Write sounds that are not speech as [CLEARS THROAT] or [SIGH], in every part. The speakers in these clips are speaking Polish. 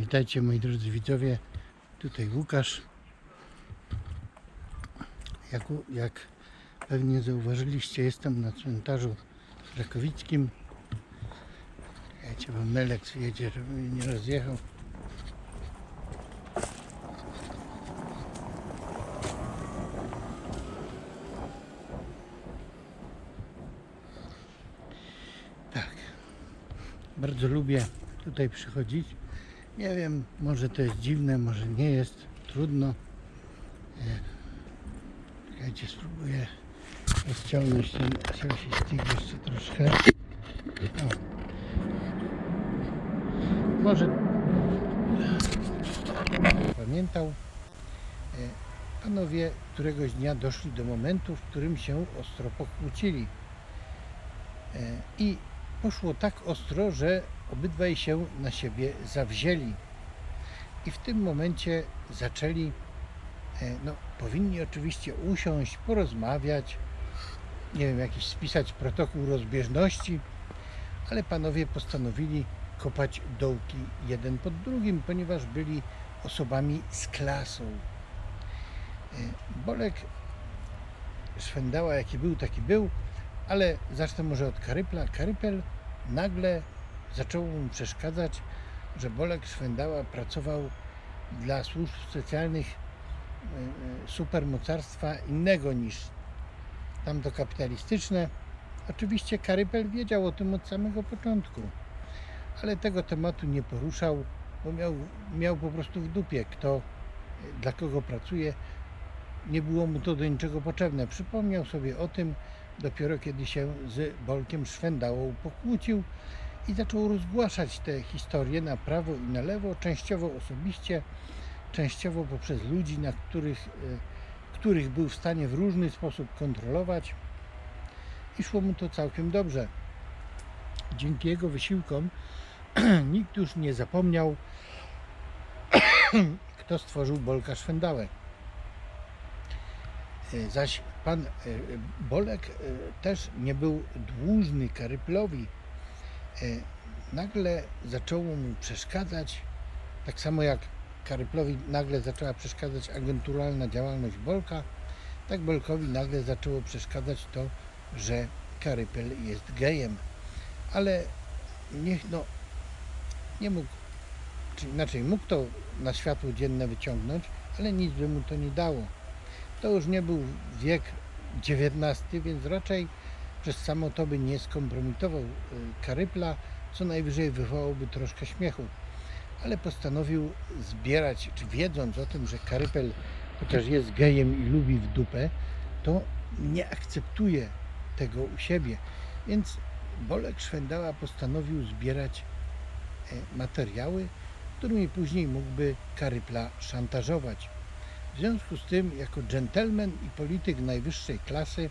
Witajcie moi drodzy widzowie. Tutaj Łukasz. Jak, jak pewnie zauważyliście, jestem na cmentarzu Rakowickim. Wiecie, wam Melek jedzie, żeby nie rozjechał. Tak. Bardzo lubię tutaj przychodzić. Nie wiem, może to jest dziwne, może nie jest. Trudno. E, Czekajcie, spróbuję rozciągnąć ten selfie stick jeszcze troszkę. O. Może pamiętał. E, Panowie któregoś dnia doszli do momentu, w którym się ostro pokłócili. E, I poszło tak ostro, że obydwaj się na siebie zawzięli. I w tym momencie zaczęli, e, no powinni oczywiście usiąść, porozmawiać, nie wiem, jakiś spisać protokół rozbieżności, ale panowie postanowili kopać dołki jeden pod drugim, ponieważ byli osobami z klasą. E, Bolek szwendała jaki był, taki był, ale zacznę może od Karypla. Karypel nagle zaczęło mu przeszkadzać, że Bolek Szwendała pracował dla służb specjalnych e, e, supermocarstwa innego niż tamto kapitalistyczne. Oczywiście Karypel wiedział o tym od samego początku, ale tego tematu nie poruszał, bo miał, miał po prostu w dupie, kto, e, dla kogo pracuje. Nie było mu to do niczego potrzebne. Przypomniał sobie o tym dopiero kiedy się z Bolkiem Szwendałą pokłócił i zaczął rozgłaszać te historie na prawo i na lewo, częściowo osobiście, częściowo poprzez ludzi, na których, e, których był w stanie w różny sposób kontrolować i szło mu to całkiem dobrze. Dzięki jego wysiłkom [CLEARS THROAT] nikt już nie zapomniał, [CLEARS THROAT] kto stworzył Bolka Szwendałę. E, Zaś pan e, Bolek też nie był dłużny Karyplowi. E, Nagle zaczęło mu przeszkadzać, tak samo jak Karyplowi nagle zaczęła przeszkadzać agenturalna działalność Bolka, tak Bolkowi nagle zaczęło przeszkadzać to, że Karypel jest gejem. Ale niech no, nie mógł, czy inaczej mógł to na światło dzienne wyciągnąć, ale nic by mu to nie dało. To już nie był wiek XIX, więc raczej przez samo to by nie skompromitował y, Karypla, co najwyżej wywołałoby troszkę śmiechu. Ale postanowił zbierać, czy wiedząc o tym, że Karypel, chociaż jest gejem i lubi w dupę, to nie akceptuje tego u siebie. Więc Bolek Szwendała postanowił zbierać e, materiały, którymi później mógłby Karypla szantażować. W związku z tym, jako dżentelmen i polityk najwyższej klasy,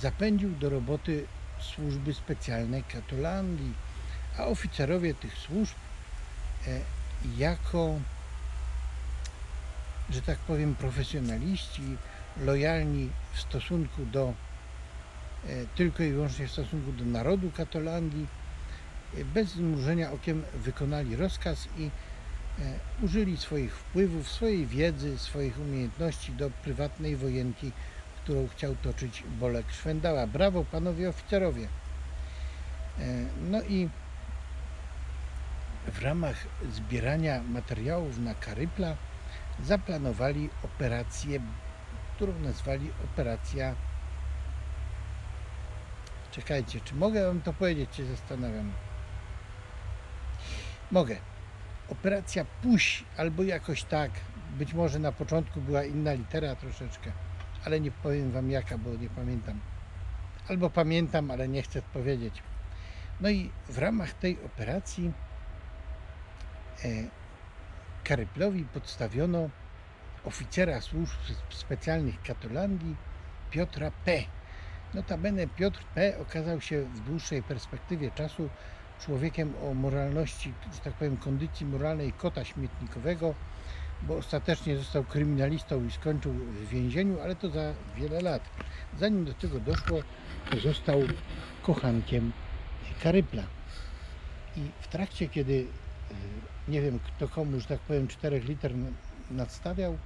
zapędził do roboty służby specjalne Katolandii, a oficerowie tych służb e, jako, że tak powiem, profesjonaliści, lojalni w stosunku do, e, tylko i wyłącznie w stosunku do narodu Katolandii, e, bez zmrużenia okiem wykonali rozkaz i użyli swoich wpływów, swojej wiedzy, swoich umiejętności do prywatnej wojenki, którą chciał toczyć Bolek Szwendała. Brawo panowie oficerowie. E, No i w ramach zbierania materiałów na Karypla zaplanowali operację, którą nazwali operacja. Czekajcie, czy mogę wam to powiedzieć? Się zastanawiam. Mogę. Operacja Puś, albo jakoś tak. Być może na początku była inna litera troszeczkę, ale nie powiem wam jaka, bo nie pamiętam. Albo pamiętam, ale nie chcę powiedzieć. No i w ramach tej operacji e, Karyplowi podstawiono oficera służb specjalnych Katolandii Piotra P. Notabene Piotr P. okazał się w dłuższej perspektywie czasu człowiekiem o moralności, że tak powiem, kondycji moralnej kota śmietnikowego, bo ostatecznie został kryminalistą i skończył w więzieniu, ale to za wiele lat. Zanim do tego doszło, to został kochankiem Karypla. I w trakcie, kiedy Nie wiem, kto komu, że tak powiem, 4 liter nadstawiał,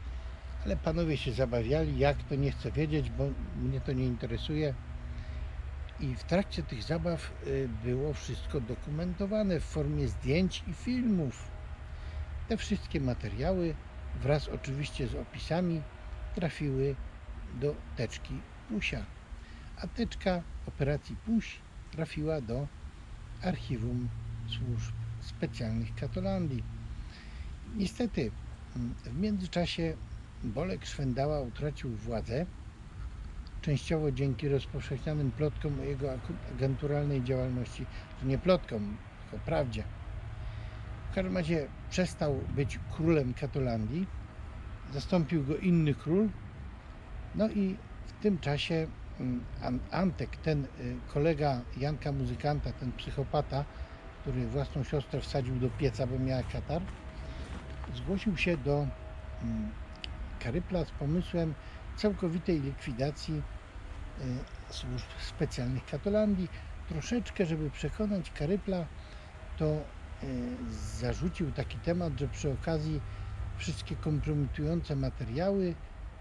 ale panowie się zabawiali. Jak to nie chcę wiedzieć, bo mnie to nie interesuje. I w trakcie tych zabaw y, było wszystko dokumentowane w formie zdjęć i filmów. Te wszystkie materiały, wraz oczywiście z opisami, trafiły do teczki Pusia. A teczka operacji Puś trafiła do archiwum służb specjalnych Katolandii. Niestety, mm, w międzyczasie Bolek Szwendała utracił władzę, częściowo dzięki rozpowszechnianym plotkom o jego agenturalnej działalności. Nie plotkom, tylko prawdzie. Każdym razie przestał być królem Katolandii, zastąpił go inny król, no i w tym czasie mm, An- Antek, ten y, kolega Janka muzykanta, ten psychopata, który własną siostrę wsadził do pieca, bo miała katar, zgłosił się do mm, Karypla z pomysłem całkowitej likwidacji y, służb specjalnych Katolandii. Troszeczkę, żeby przekonać Karypla, to zarzucił taki temat, że przy okazji wszystkie kompromitujące materiały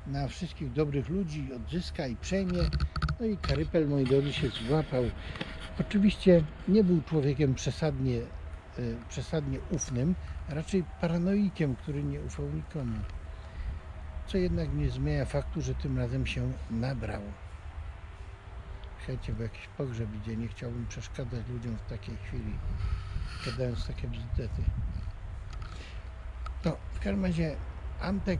na wszystkich dobrych ludzi odzyska i przejmie. No i Karypel, moi drodzy, się złapał. Oczywiście nie był człowiekiem przesadnie, y, przesadnie ufnym, raczej paranoikiem, który nie ufał nikomu. Co jednak nie zmienia faktu, że tym razem się nabrał. Słuchajcie, bo jakiś pogrzeb idzie, nie chciałbym przeszkadzać ludziom w takiej chwili, gadając takie bzdety. To w każdym razie Antek,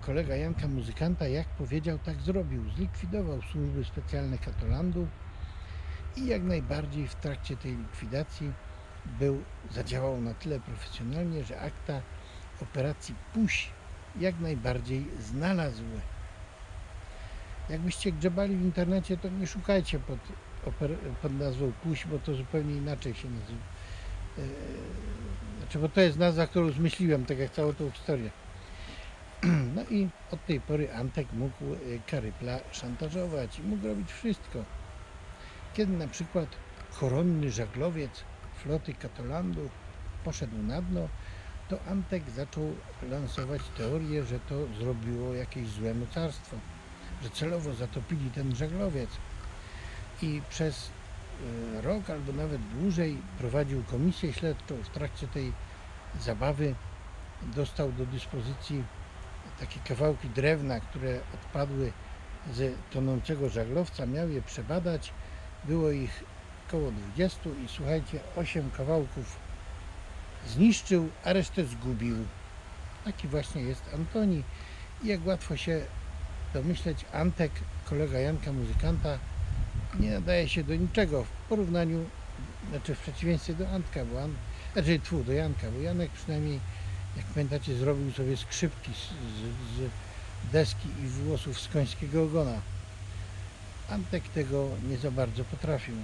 kolega Janka muzykanta, jak powiedział, tak zrobił. Zlikwidował służby specjalne Katolandu i jak najbardziej w trakcie tej likwidacji był, zadziałał na tyle profesjonalnie, że akta operacji Puś jak najbardziej znalazł. Jakbyście grzebali w internecie, to nie szukajcie pod, pod nazwą Puś, bo to zupełnie inaczej się nazywa. Eee, Znaczy, bo to jest nazwa, którą zmyśliłem, tak jak całą tą historię. [CLEARS THROAT] No i od tej pory Antek mógł e, Karypla szantażować i mógł robić wszystko. Kiedy na przykład koronny żaglowiec floty Katolandu poszedł na dno, to Antek zaczął lansować teorię, że to zrobiło jakieś złe mocarstwo, że celowo zatopili ten żaglowiec i przez e, rok albo nawet dłużej prowadził komisję śledczą. W trakcie tej zabawy dostał do dyspozycji takie kawałki drewna, które odpadły z tonącego żaglowca, miał je przebadać. Było ich około 20 i słuchajcie, 8 kawałków zniszczył, a resztę zgubił. Taki właśnie jest Antoni. I jak łatwo się domyśleć, Antek, kolega Janka muzykanta, nie nadaje się do niczego w porównaniu, znaczy w przeciwieństwie do Antka, bo An, znaczy tfu, do Janka, bo Janek przynajmniej, jak pamiętacie, zrobił sobie skrzypki z, z, z deski i włosów z końskiego ogona. Antek tego nie za bardzo potrafił.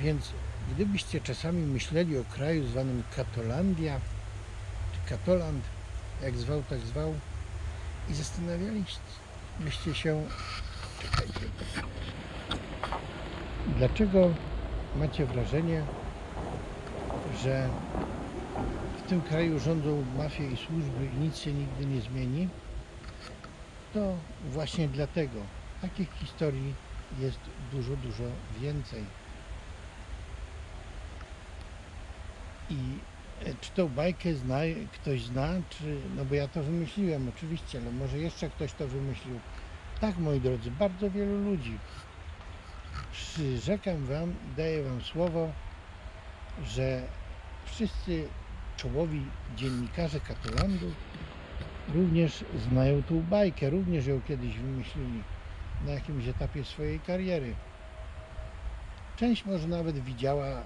Więc gdybyście czasami myśleli o kraju zwanym Katolandia, czy Katoland, jak zwał, tak zwał, i zastanawialibyście się, czekajcie, dlaczego macie wrażenie, że w tym kraju rządzą mafie i służby i nic się nigdy nie zmieni, to właśnie dlatego takich historii jest dużo, dużo więcej. I e, czy tą bajkę zna, ktoś zna, czy, no bo ja to wymyśliłem oczywiście, ale może jeszcze ktoś to wymyślił. Tak, moi drodzy, bardzo wielu ludzi. Przyrzekam Wam daję Wam słowo, że wszyscy czołowi dziennikarze Katolandu również znają tą bajkę, również ją kiedyś wymyślili na jakimś etapie swojej kariery. Część może nawet widziała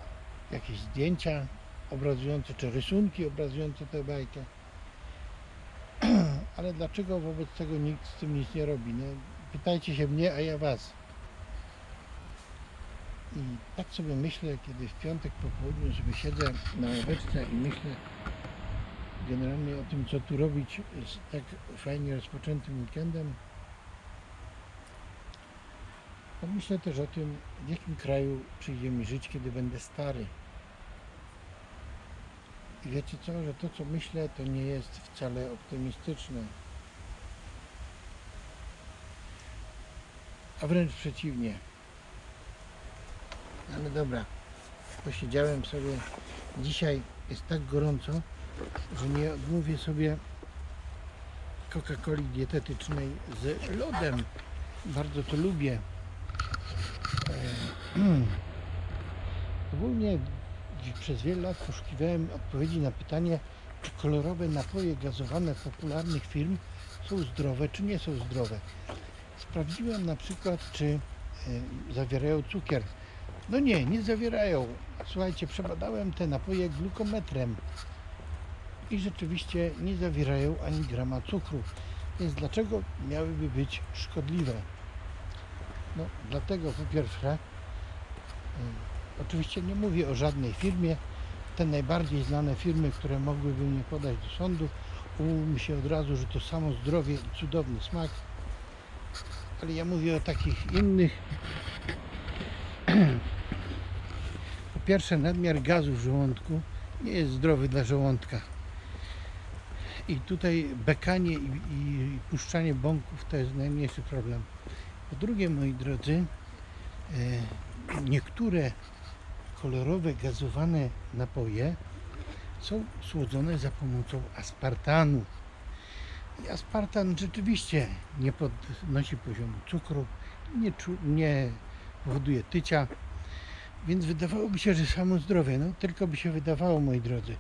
jakieś zdjęcia obrazujące, czy rysunki obrazujące tę bajkę. [CLEARS THROAT] Ale dlaczego wobec tego nikt z tym nic nie robi? No, pytajcie się mnie, a ja was. I tak sobie myślę, kiedy w piątek po południu sobie siedzę na ławeczce i myślę generalnie o tym, co tu robić z tak fajnie rozpoczętym weekendem, to myślę też o tym, w jakim kraju przyjdzie mi żyć, kiedy będę stary. I wiecie co, że to co myślę to nie jest wcale optymistyczne. A wręcz przeciwnie. Ale dobra, posiedziałem sobie. Dzisiaj jest tak gorąco, że nie odmówię sobie Coca-Coli dietetycznej z lodem. Bardzo to lubię. E, [CLEARS THROAT] Ogólnie przez wiele lat poszukiwałem odpowiedzi na pytanie, czy kolorowe napoje gazowane popularnych firm są zdrowe, czy nie są zdrowe. Sprawdziłem na przykład, czy e, zawierają cukier. No nie, nie zawierają. Słuchajcie, przebadałem te napoje glukometrem i rzeczywiście nie zawierają ani grama cukru. Więc dlaczego miałyby być szkodliwe? No, dlatego po pierwsze, y, oczywiście nie mówię o żadnej firmie. Te najbardziej znane firmy, które mogłyby mnie podać do sądu, umówmy się od razu, że to samo zdrowie i cudowny smak. Ale ja mówię o takich innych. Po pierwsze, nadmiar gazu w żołądku nie jest zdrowy dla żołądka. I tutaj bekanie i, i, puszczanie bąków to jest najmniejszy problem. Po drugie, moi drodzy, e, niektóre kolorowe gazowane napoje są słodzone za pomocą aspartanu. I aspartan rzeczywiście nie podnosi poziomu cukru, nie, nie powoduje tycia, więc wydawałoby się, że samo zdrowie, no tylko by się wydawało, moi drodzy.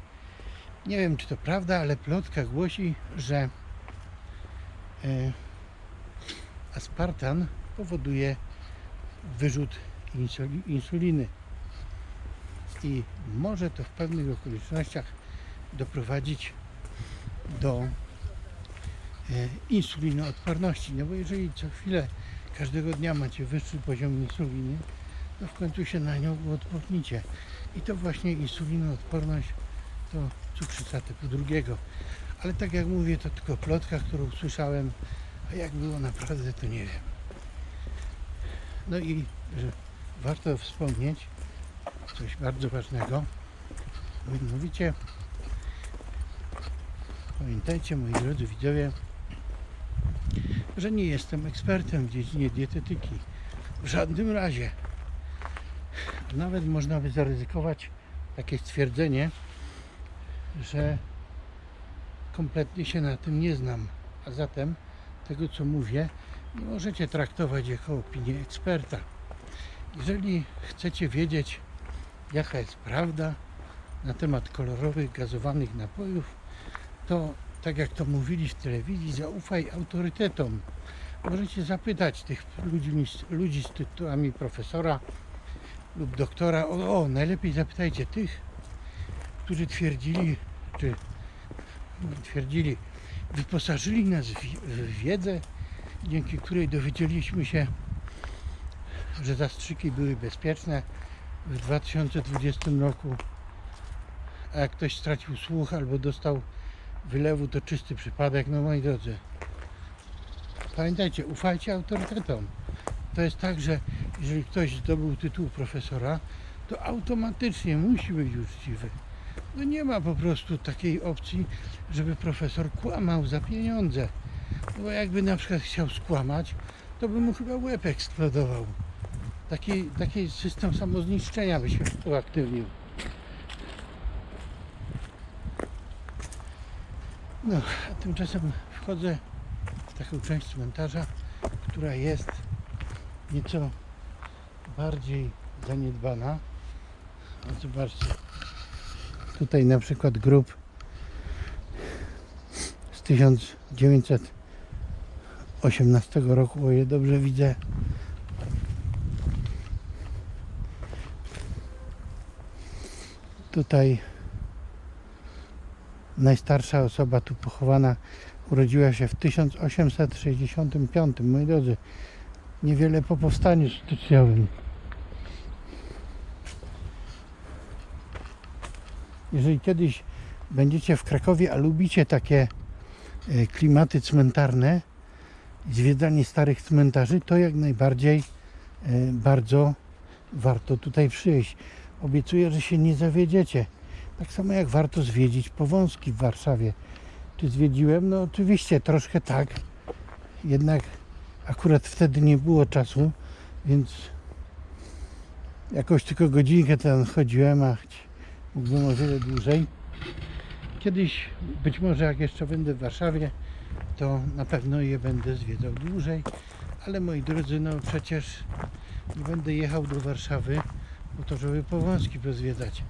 Nie wiem, czy to prawda, ale plotka głosi, że e, aspartan powoduje wyrzut insuli- insuliny i może to w pewnych okolicznościach doprowadzić do e, insulinoodporności. No bo jeżeli co chwilę, każdego dnia macie wyższy poziom insuliny, to w końcu się na nią uodpornicie. I to właśnie insulinoodporność to cukrzyca typu drugiego. Ale tak jak mówię, to tylko plotka, którą słyszałem, a jak było naprawdę, to nie wiem. No i warto wspomnieć coś bardzo ważnego. Mianowicie, pamiętajcie moi drodzy widzowie, że nie jestem ekspertem w dziedzinie dietetyki. W żadnym razie. Nawet można by zaryzykować takie stwierdzenie, że kompletnie się na tym nie znam. A zatem tego, co mówię, nie możecie traktować jako opinię eksperta. Jeżeli chcecie wiedzieć, jaka jest prawda na temat kolorowych, gazowanych napojów, to tak jak to mówili w telewizji, zaufaj autorytetom. Możecie zapytać tych ludzi, ludzi z tytułami profesora lub doktora. O, o najlepiej zapytajcie tych, którzy twierdzili, czy twierdzili, wyposażyli nas w wiedzę, dzięki której dowiedzieliśmy się, że zastrzyki były bezpieczne w 2020 roku. A jak ktoś stracił słuch albo dostał wylewu, to czysty przypadek. No moi drodzy, pamiętajcie, ufajcie autorytetom. To jest tak, że jeżeli ktoś zdobył tytuł profesora, to automatycznie musi być uczciwy. No nie ma po prostu takiej opcji, żeby profesor kłamał za pieniądze. No bo jakby na przykład chciał skłamać, to by mu chyba łeb eksplodował. Taki, taki system samozniszczenia by się uaktywnił. No, a tymczasem wchodzę w taką część cmentarza, która jest nieco bardziej zaniedbana. O, zobaczcie, tutaj na przykład grób z 1918 roku, o ile dobrze widzę. Tutaj najstarsza osoba tu pochowana urodziła się w 1865. Moi drodzy, niewiele po powstaniu styczniowym. Jeżeli kiedyś będziecie w Krakowie, a lubicie takie e, klimaty cmentarne, zwiedzanie starych cmentarzy, to jak najbardziej e, bardzo warto tutaj przyjść. Obiecuję, że się nie zawiedziecie. Tak samo jak warto zwiedzić Powązki w Warszawie. Czy zwiedziłem? No oczywiście, troszkę tak. Jednak akurat wtedy nie było czasu, więc jakoś tylko godzinkę tam chodziłem, a mógłbym o wiele dłużej. Kiedyś, być może jak jeszcze będę w Warszawie, to na pewno je będę zwiedzał dłużej. Ale moi drodzy, no przecież nie będę jechał do Warszawy po to, żeby Powązki pozwiedzać.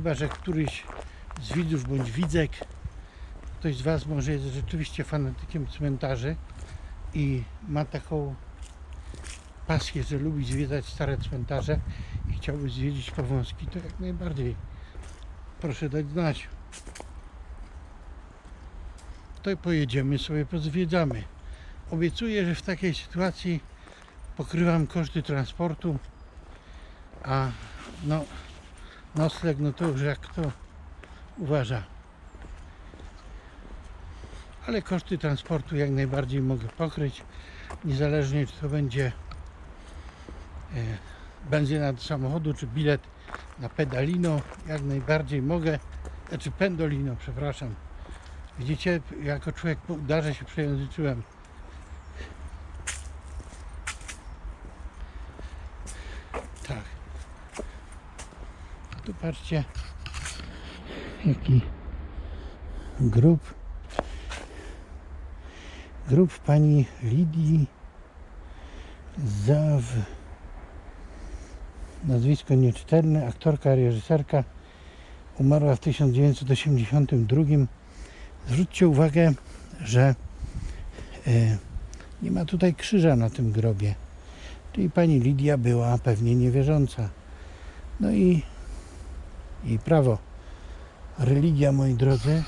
Chyba, że któryś z widzów bądź widzek, ktoś z Was może jest rzeczywiście fanatykiem cmentarzy i ma taką pasję, że lubi zwiedzać stare cmentarze i chciałby zwiedzić Powązki, to jak najbardziej proszę dać znać. To pojedziemy sobie, pozwiedzamy. Obiecuję, że w takiej sytuacji pokrywam koszty transportu, a no nocleg, no to już jak kto uważa. Ale koszty transportu jak najbardziej mogę pokryć, niezależnie czy to będzie e, benzyna do samochodu, czy bilet na pedalino, jak najbardziej mogę, znaczy pendolino, przepraszam. Widzicie, jako człowiek udarze się przejęzyczyłem. Patrzcie, jaki grób. Grób pani Lidii Zaw. Nazwisko nieczytelne, aktorka, reżyserka. Umarła w 1982. Zwróćcie uwagę, że e, nie ma tutaj krzyża na tym grobie. Czyli pani Lidia była pewnie niewierząca. No i, i prawo. Religia, moi drodzy,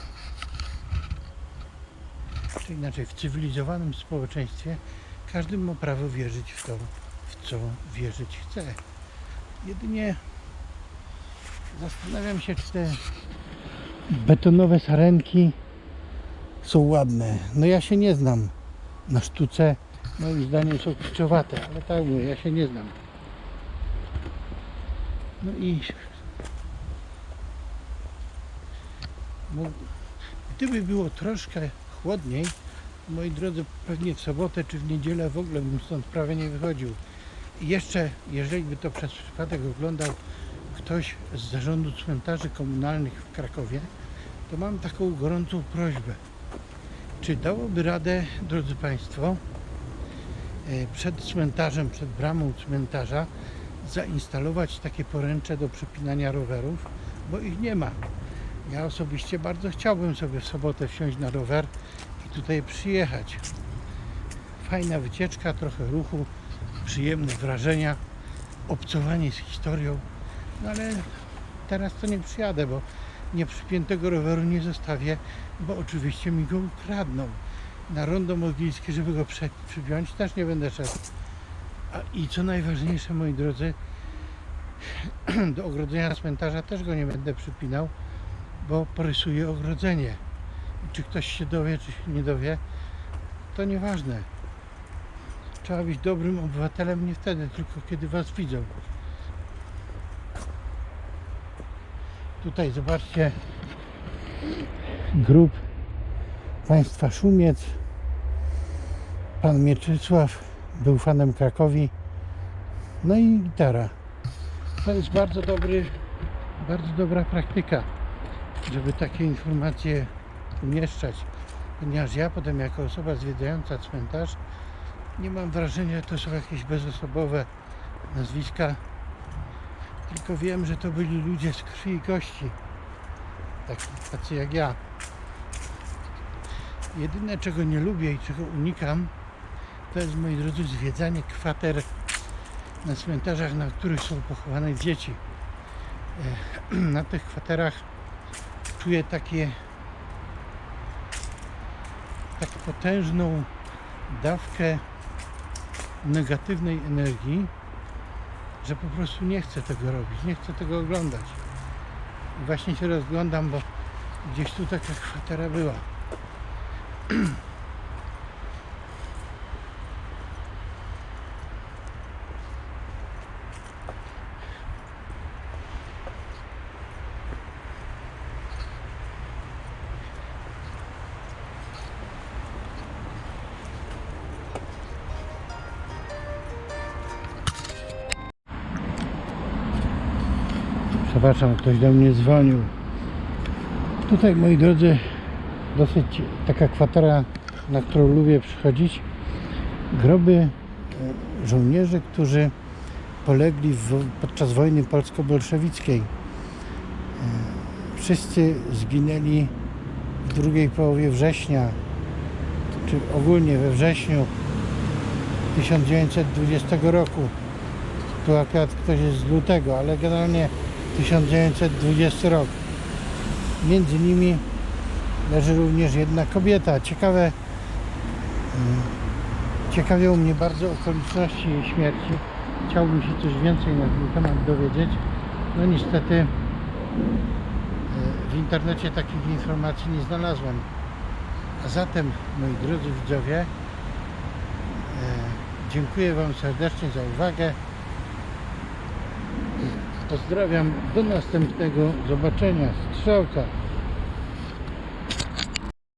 czy inaczej w cywilizowanym społeczeństwie każdy ma prawo wierzyć w to, w co wierzyć chce. Jedynie zastanawiam się, czy te betonowe sarenki są ładne. No ja się nie znam na sztuce. Moim zdaniem są kurczowate, ale tak mówię, ja się nie znam. No i no, gdyby było troszkę chłodniej, moi drodzy, pewnie w sobotę czy w niedzielę w ogóle bym stąd prawie nie wychodził. I jeszcze, jeżeli by to przez przypadek oglądał ktoś z zarządu cmentarzy komunalnych w Krakowie, to mam taką gorącą prośbę. Czy dałoby radę, drodzy Państwo, e, przed cmentarzem, przed bramą cmentarza zainstalować takie poręcze do przypinania rowerów, bo ich nie ma. Ja osobiście bardzo chciałbym sobie w sobotę wsiąść na rower i tutaj przyjechać. Fajna wycieczka, trochę ruchu, przyjemne wrażenia, obcowanie z historią. No ale teraz to nie przyjadę, bo nie przypiętego roweru nie zostawię, bo oczywiście mi go ukradną. Na rondo mogilskie, żeby go prze- przypiąć, też nie będę szedł. A, I co najważniejsze, moi drodzy, [CLEARS THROAT] do ogrodzenia cmentarza też go nie będę przypinał, bo porysuję ogrodzenie. Czy ktoś się dowie, czy się nie dowie, to nieważne. Trzeba być dobrym obywatelem nie wtedy, tylko kiedy was widzą. Tutaj zobaczcie grób państwa Szumiec. Pan Mieczysław był fanem Krakowi. No i gitara. To jest bardzo dobry, bardzo dobra praktyka, żeby takie informacje umieszczać. Ponieważ ja potem jako osoba zwiedzająca cmentarz nie mam wrażenia, że to są jakieś bezosobowe nazwiska, tylko wiem, że to byli ludzie z krwi i kości. Tacy, tacy jak ja. Jedyne, czego nie lubię i czego unikam, to jest, moi drodzy, zwiedzanie kwater na cmentarzach, na których są pochowane dzieci. E, [CLEARS THROAT] Na tych kwaterach czuję takie tak potężną dawkę negatywnej energii, że po prostu nie chcę tego robić, nie chcę tego oglądać. I właśnie się rozglądam, bo gdzieś tu taka kwatera była. [CLEARS THROAT] Przepraszam, ktoś do mnie dzwonił. Tutaj, moi drodzy, dosyć taka kwatera, na którą lubię przychodzić. Groby e, żołnierzy, którzy polegli w, podczas wojny polsko-bolszewickiej. E, Wszyscy zginęli w drugiej połowie września, czy ogólnie we wrześniu 1920 roku. Tu akurat ktoś jest z lutego, ale generalnie 1920 rok. Między nimi leży również jedna kobieta. Ciekawe, mm, ciekawią mnie bardzo okoliczności jej śmierci. Chciałbym się coś więcej na ten temat dowiedzieć. No niestety e, w internecie takich informacji nie znalazłem. A zatem, moi drodzy widzowie, e, dziękuję Wam serdecznie za uwagę. Pozdrawiam. Do następnego zobaczenia. Strzałka.